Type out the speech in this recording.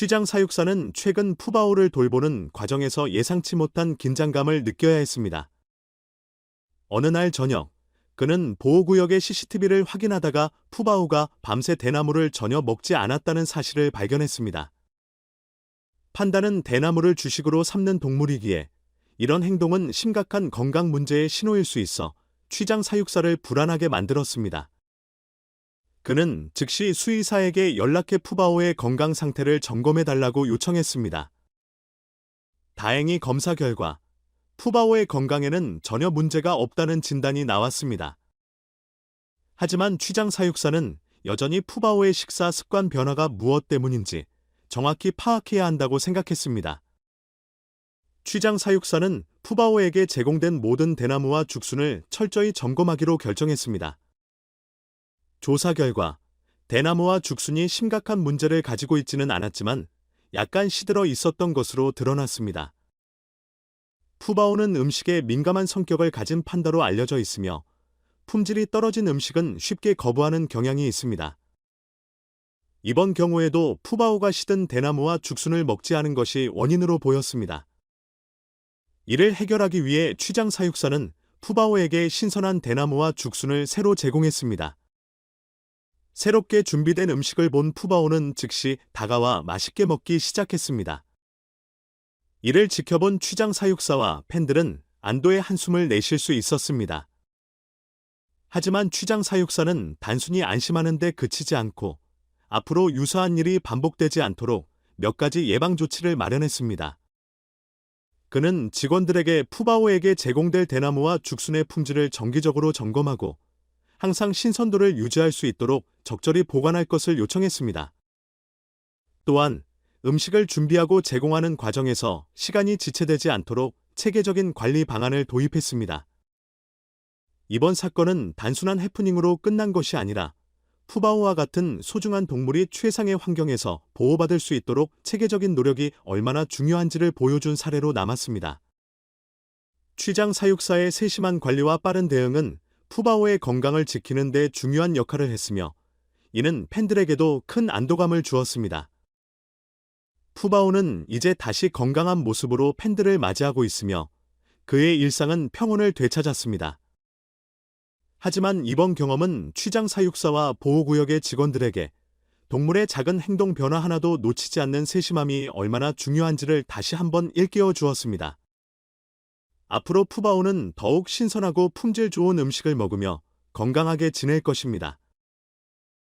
취장 사육사는 최근 푸바오를 돌보는 과정에서 예상치 못한 긴장감을 느껴야 했습니다. 어느 날 저녁, 그는 보호구역의 CCTV를 확인하다가 푸바오가 밤새 대나무를 전혀 먹지 않았다는 사실을 발견했습니다. 판다는 대나무를 주식으로 삼는 동물이기에 이런 행동은 심각한 건강 문제의 신호일 수 있어 취장 사육사를 불안하게 만들었습니다. 그는 즉시 수의사에게 연락해 푸바오의 건강 상태를 점검해 달라고 요청했습니다. 다행히 검사 결과 푸바오의 건강에는 전혀 문제가 없다는 진단이 나왔습니다. 하지만 취장 사육사는 여전히 푸바오의 식사 습관 변화가 무엇 때문인지 정확히 파악해야 한다고 생각했습니다. 취장 사육사는 푸바오에게 제공된 모든 대나무와 죽순을 철저히 점검하기로 결정했습니다. 조사 결과 대나무와 죽순이 심각한 문제를 가지고 있지는 않았지만 약간 시들어 있었던 것으로 드러났습니다. 푸바오는 음식에 민감한 성격을 가진 판다로 알려져 있으며 품질이 떨어진 음식은 쉽게 거부하는 경향이 있습니다. 이번 경우에도 푸바오가 시든 대나무와 죽순을 먹지 않은 것이 원인으로 보였습니다. 이를 해결하기 위해 취장 사육사는 푸바오에게 신선한 대나무와 죽순을 새로 제공했습니다. 새롭게 준비된 음식을 본 푸바오는 즉시 다가와 맛있게 먹기 시작했습니다. 이를 지켜본 취장 사육사와 팬들은 안도의 한숨을 내쉴 수 있었습니다. 하지만 취장 사육사는 단순히 안심하는데 그치지 않고 앞으로 유사한 일이 반복되지 않도록 몇 가지 예방 조치를 마련했습니다. 그는 직원들에게 푸바오에게 제공될 대나무와 죽순의 품질을 정기적으로 점검하고 항상 신선도를 유지할 수 있도록 적절히 보관할 것을 요청했습니다. 또한 음식을 준비하고 제공하는 과정에서 시간이 지체되지 않도록 체계적인 관리 방안을 도입했습니다. 이번 사건은 단순한 해프닝으로 끝난 것이 아니라 푸바오와 같은 소중한 동물이 최상의 환경에서 보호받을 수 있도록 체계적인 노력이 얼마나 중요한지를 보여준 사례로 남았습니다. 취장 사육사의 세심한 관리와 빠른 대응은 푸바오의 건강을 지키는 데 중요한 역할을 했으며 이는 팬들에게도 큰 안도감을 주었습니다. 푸바오는 이제 다시 건강한 모습으로 팬들을 맞이하고 있으며 그의 일상은 평온을 되찾았습니다. 하지만 이번 경험은 취장 사육사와 보호구역의 직원들에게 동물의 작은 행동 변화 하나도 놓치지 않는 세심함이 얼마나 중요한지를 다시 한번 일깨워 주었습니다. 앞으로 푸바오는 더욱 신선하고 품질 좋은 음식을 먹으며 건강하게 지낼 것입니다.